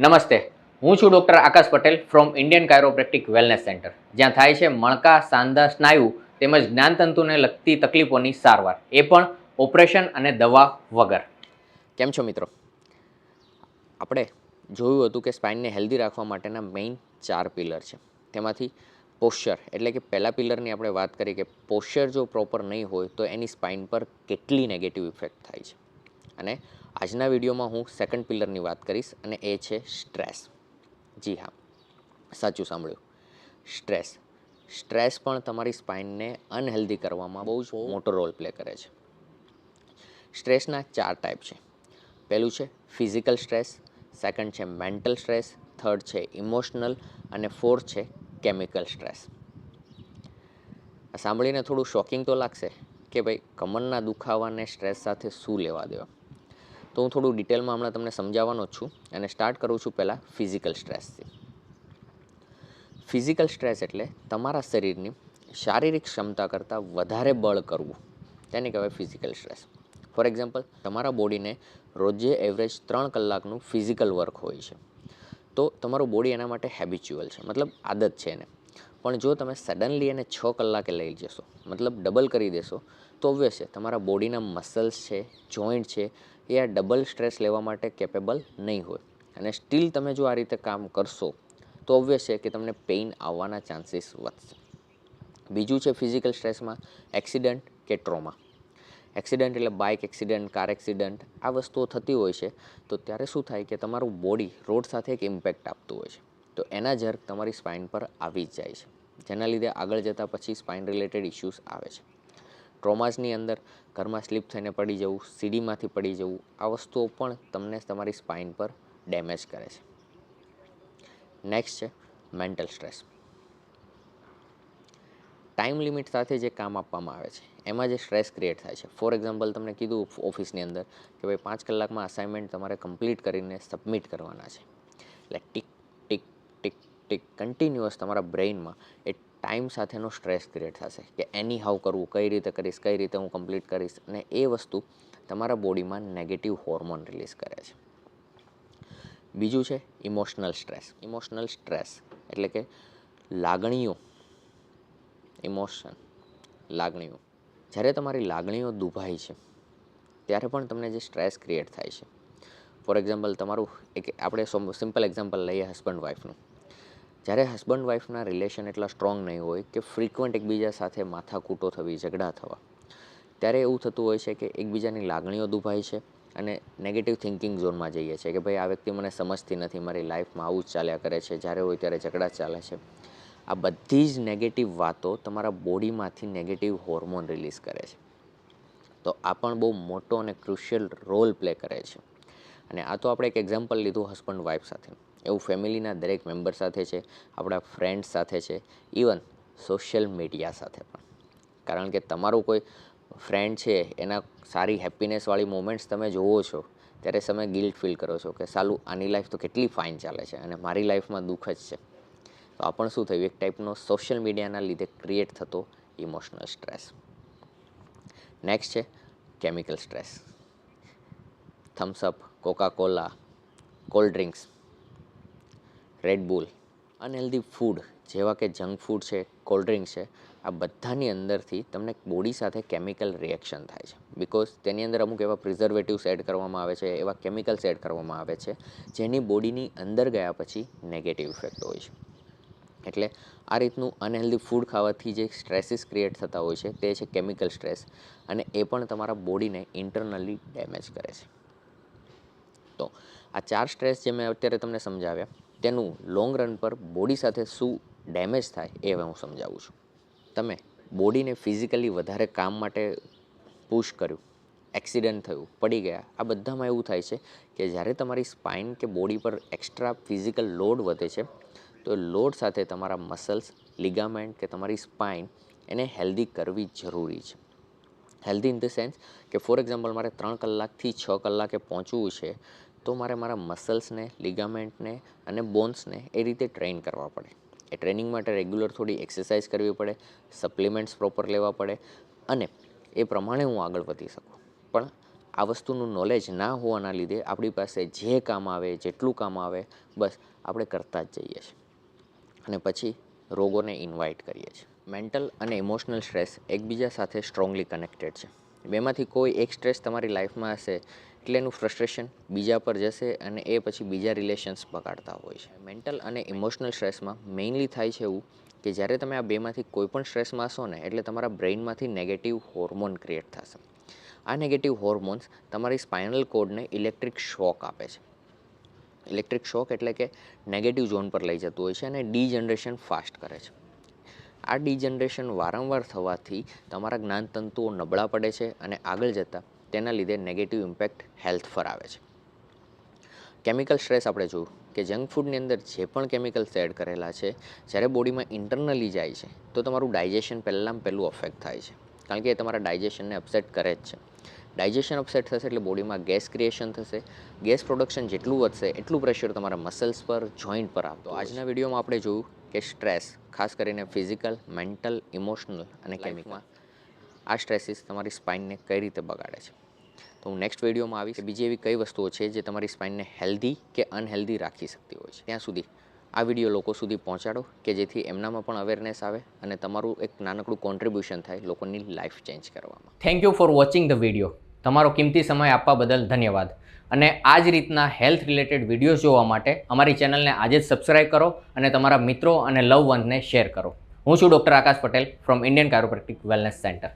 નમસ્તે. હું છું doctor Akash Patel from Indian chiropractic wellness centre. જ્યાં થાય છે મણકા, સાંધા, સ્નાયુ તેમજ જ્ઞાનતંતુને લગતી તકલીફોની સારવાર. એ પણ ઓપરેશન અને દવા વગર. કેમ છો મિત્રો? આપણે જોયું હતું કે સ્પાઇનને હેલ્ધી રાખવા માટેના મેઇન ચાર પિલર છે. તેમાંથી પોશ્ચર, એટલે કે પહેલા પિલરની આપણે વાત કરી કે પોશ્ચર જો પ્રોપર નહીં હોય તો એની સ્પાઇન પર કેટલી નેગેટિવ ઇફેક્ટ થાય છે. અને આજના વિડીયોમાં હું સેકન્ડ પિલરની વાત કરીશ અને એ છે સ્ટ્રેસ જી હા સાચું સાંભળ્યું. સ્ટ્રેસ સ્ટ્રેસ પણ તમારી સ્પાઇનને અનહેલ્ધી કરવામાં બહુ જ મોટો રોલ પ્લે કરે છે. સ્ટ્રેસના ચાર ટાઈપ છે. પહેલું છે ફિઝિકલ સ્ટ્રેસ સેકન્ડ છે મેન્ટલ સ્ટ્રેસ થર્ડ છે ઇમોશનલ અને ફોર્થ છે કેમિકલ સ્ટ્રેસ સાંભળીને થોડું શોકિંગ તો લાગશે કે ભાઈ કમરના દુખાવાને સ્ટ્રેસ સાથે શું લેવા દેવા? તો હું થોડું ડિટેલમાં હમણાં તમને સમજાવવાનો છું અને સ્ટાર્ટ કરું છું પહેલાં ફિઝિકલ સ્ટ્રેસથી. ફિઝિકલ સ્ટ્રેસ એટલે તમારા શરીરની શારીરિક ક્ષમતા કરતાં વધારે બળ કરવું. તેને કહેવાય ફિઝિકલ સ્ટ્રેસ. ફોર એક્ઝામ્પલ, તમારા બોડીને રોજે એવરેજ ત્રણ કલાકનું ફિઝિકલ વર્ક હોય છે. તો તમારું બોડી એના માટે હેબિચ્યુઅલ છે, મતલબ આદત છે એને. પણ જો તમે સડનલી એને છ કલાકે લઈ જશો, મતલબ ડબલ કરી દેશો, તો ઓબ્વિયસ છે તમારા બોડીના મસલ્સ છે જોઈન્ટ છે, એ આ ડબલ સ્ટ્રેસ લેવા માટે કેપેબલ નહીં હોય. અને સ્ટીલ તમે જો આ રીતે કામ કરશો, તો ઓબ્વિયસ છે કે તમને પેઇન આવવાના ચાન્સીસ વધશે. બીજું છે ફિઝિકલ સ્ટ્રેસમાં એક્સિડન્ટ કે ટ્રોમા એક્સિડન્ટ એટલે બાઇક એક્સિડન્ટ કાર એક્સિડન્ટ આ વસ્તુઓ થતી હોય છે, તો ત્યારે શું થાય કે તમારું બોડી રોડ સાથે એક ઇમ્પેક્ટ આપતું હોય છે. તો એના જર્ક તમારી સ્પાઇન પર આવી જ જાય છે. જેના લીધે આગળ જતાં પછી સ્પાઇન રિલેટેડ ઇશ્યુઝ આવે છે. ટ્રોમાસની અંદર ઘરમાં સ્લીપ થઈને પડી જવું સીડીમાંથી પડી જવું, આ વસ્તુઓ પણ તમને તમારી સ્પાઇન પર ડેમેજ કરે છે. નેક્સ્ટ છે મેન્ટલ સ્ટ્રેસ ટાઈમ લિમિટ સાથે જે કામ આપવામાં આવે છે, એમાં જે સ્ટ્રેસ ક્રિએટ થાય છે. ફોર એક્ઝામ્પલ તમને કીધું ઓફિસની અંદર કે ભાઈ પાંચ કલાકમાં અસાઇનમેન્ટ તમારે કમ્પ્લીટ કરીને સબમિટ કરવાના છે. એટલે ટીક ટીક ટીક કન્ટિન્યુઅસ તમારા બ્રેઇનમાં એ ટાઈમ સાથેનો સ્ટ્રેસ ક્રિએટ થશે કે એની હાઉ કરવું, કઈ રીતે કરીશ, કઈ રીતે હું કમ્પ્લીટ કરીશ અને એ વસ્તુ તમારા બોડીમાં નેગેટિવ હોર્મોન રિલીઝ કરે છે. બીજું છે ઇમોશનલ સ્ટ્રેસ ઇમોશનલ સ્ટ્રેસ એટલે કે લાગણીઓ. ઇમોશન લાગણીઓ. જ્યારે તમારી લાગણીઓ દુભાય છે, ત્યારે પણ તમને જે સ્ટ્રેસ ક્રિએટ થાય છે. ફોર એક્ઝામ્પલ તમારું એક આપણે સિમ્પલ એક્ઝામ્પલ લઈએ હસબન્ડ વાઈફનું જ્યારે હસબન્ડ વાઈફના રિલેશન એટલા સ્ટ્રોંગ નહીં હોય કે ફ્રિકવન્ટ એકબીજા સાથે માથાકૂટો થવી, ઝઘડા થવા, ત્યારે એવું થતું હોય છે કે એકબીજાની લાગણીઓ દુભાય છે અને નેગેટિવ થિંકિંગ ઝોનમાં જઈએ છીએ કે ભાઈ આ વ્યક્તિ મને સમજતી નથી, મારી લાઈફમાં આવું જ ચાલ્યા કરે છે, જ્યારે હોય ત્યારે ઝઘડા ચાલે છે. આ બધી જ નેગેટિવ વાતો તમારા બોડીમાંથી નેગેટિવ હોર્મોન રિલીઝ કરે છે. તો આ પણ બહુ મોટો અને ક્રુશિયલ રોલ પ્લે કરે છે. અને આ તો આપણે એક એક્ઝામ્પલ લીધું હસબન્ડ વાઈફ સાથે. એવું ફેમિલીના દરેક મેમ્બર સાથે છે, આપણા ફ્રેન્ડ્સ સાથે છે ઇવન સોશિયલ મીડિયા સાથે પણ. કારણ કે તમારું કોઈ ફ્રેન્ડ છે, એના સારી હેપીનેસવાળી મોમેન્ટ્સ તમે જોવો છો, ત્યારે તમે ગિલ્ટ ફીલ કરો છો કે સાલું આની લાઈફ તો કેટલી ફાઇન ચાલે છે અને મારી લાઈફમાં દુઃખ જ છે. તો આ પણ શું થયું? એક ટાઈપનો સોશિયલ મીડિયાના લીધે ક્રિએટ થતો ઇમોશનલ સ્ટ્રેસ નેક્સ્ટ છે chemical stress Thums Up Coca Cola cold drinks Red Bull unhealthy food જેવા કે જંક ફૂડ છે કોલ્ડ ડ્રિંક છે, આ બધાની અંદરથી તમને બોડી સાથે કેમિકલ રિએક્શન થાય છે. બિકોઝ તેની અંદર અમુક એવા પ્રિઝર્વેટિવ્સ એડ કરવામાં આવે છે, એવા કેમિકલ્સ એડ કરવામાં આવે છે, જેની બોડીની અંદર ગયા પછી નેગેટિવ ઇફેક્ટ હોય છે. એટલે આ રીતનું અનહેલ્ધી ફૂડ ખાવાથી જે સ્ટ્રેસીસ ક્રિએટ થતા હોય છે, તે છે કેમિકલ સ્ટ્રેસ અને એ પણ તમારા બોડીને ઇન્ટરનલી ડેમેજ કરે છે. તો આ ચાર સ્ટ્રેસ જે મેં અત્યારે તમને સમજાવ્યા તેનું લોંગ રન પર બોડી સાથે શું ડેમેજ થાય એ હવે હું સમજાવું છું. તમે બોડીને ફિઝિકલી વધારે કામ માટે પુશ કર્યું એક્સિડન્ટ થયું, પડી ગયા, આ બધામાં એવું થાય છે કે જ્યારે તમારી સ્પાઇન કે બોડી પર એક્સ્ટ્રા ફિઝિકલ લોડ વધે છે, તો લોડ સાથે તમારા મસલ્સ લિગામેન્ટ કે તમારી સ્પાઇન એને હેલ્ધી કરવી જરૂરી છે. હેલ્ધી ઇન ધ સેન્સ કે ફોર એક્ઝામ્પલ મારે ત્રણ કલાકથી છ કલાકે પહોંચવું છે તો મારે મારા મસલ્સને, લિગામેન્ટને અને બોન્સને એ રીતે ટ્રેન કરવા પડે. એ ટ્રેનિંગ માટે રેગ્યુલર થોડી એક્સરસાઇઝ કરવી પડે, સપ્લિમેન્ટ્સ પ્રોપર લેવા પડે અને એ પ્રમાણે હું આગળ વધી શકું. પણ આ વસ્તુનું નોલેજ ના હોવાના લીધે આપણી પાસે જે કામ આવે, જેટલું કામ આવે, બસ આપણે કરતા જ જઈએ છીએ. અને પછી રોગોને ઇન્વાઇટ કરીએ છીએ. મેન્ટલ અને ઇમોશનલ સ્ટ્રેસ એકબીજા સાથે સ્ટ્રોંગલી કનેક્ટેડ છે. બેમાંથી કોઈ એક સ્ટ્રેસ તમારી લાઈફમાં હશે એટલે એનું ફ્રસ્ટ્રેશન બીજા પર જશે અને એ પછી બીજા રિલેશન્સ બગાડતા હોય છે. મેન્ટલ અને ઇમોશનલ સ્ટ્રેસમાં મેઇનલી થાય છે એવું કે જ્યારે તમે આ બેમાંથી કોઈ પણ સ્ટ્રેસમાં હશો ને, એટલે તમારા બ્રેઇનમાંથી નેગેટિવ હોર્મોન ક્રિએટ થશે. આ નેગેટિવ હોર્મોન્સ તમારી સ્પાઇનલ કોડને ઇલેક્ટ્રિક શોક આપે છે. ઇલેક્ટ્રિક શોક એટલે કે નેગેટિવ ઝોન પર લઈ જતું હોય છે અને ડીજનરેશન ફાસ્ટ કરે છે. આ ડીજનરેશન વારંવાર થવાથી તમારા જ્ઞાનતંતુઓ નબળા પડે છે અને આગળ જતાં તેના લીધે નેગેટિવ ઇમ્પેક્ટ હેલ્થ પર આવે છે. કેમિકલ સ્ટ્રેસ આપણે જોયું કે જંક ફૂડની અંદર જે પણ કેમિકલ્સ એડ કરેલા છે જ્યારે બોડીમાં ઇન્ટરનલી જાય છે તો તમારું ડાયજેશન પહેલાં પહેલું અફેક્ટ થાય છે. કારણ કે એ તમારા ડાયજેશનને અપસેટ કરે જ છે. ડાયજેશન અપસેટ થશે એટલે બોડીમાં ગેસ ક્રિએશન થશે. ગેસ પ્રોડક્શન જેટલું વધશે એટલું પ્રેશર તમારા મસલ્સ પર જોઈન્ટ પર આવતો. આજના વિડીયોમાં આપણે જોયું કે સ્ટ્રેસ ખાસ કરીને ફિઝિકલ મેન્ટલ ઇમોશનલ અને કેમિકમાં આ સ્ટ્રેસીસ તમારી સ્પાઇનને કઈ રીતે બગાડે છે? તો હું નેક્સ્ટ વિડીયોમાં આવીશ. બીજી એવી કઈ વસ્તુઓ છે જે તમારી સ્પાઇનને હેલ્ધી કે અનહેલ્ધી રાખી શકતી હોય છે? ત્યાં સુધી આ વીડિયો લોકો સુધી પહોંચાડો કે જેથી એમનામાં પણ અવેરનેસ આવે અને તમારું એક નાનકડું કોન્ટ્રીબ્યુશન થાય લોકોની લાઈફ ચેન્જ કરવામાં. Thank you for watching the video તમારો કિંમતી સમય આપવા બદલ ધન્યવાદ. અને આ જ રીતના હેલ્થ રિલેટેડ વિડીયોઝ જોવા માટે અમારી ચેનલને આજે જ સબસ્ક્રાઇબ કરો અને તમારા મિત્રો અને લવ વનને શેર કરો. હું છું doctor Akash Patel from Indian chiropractic wellness centre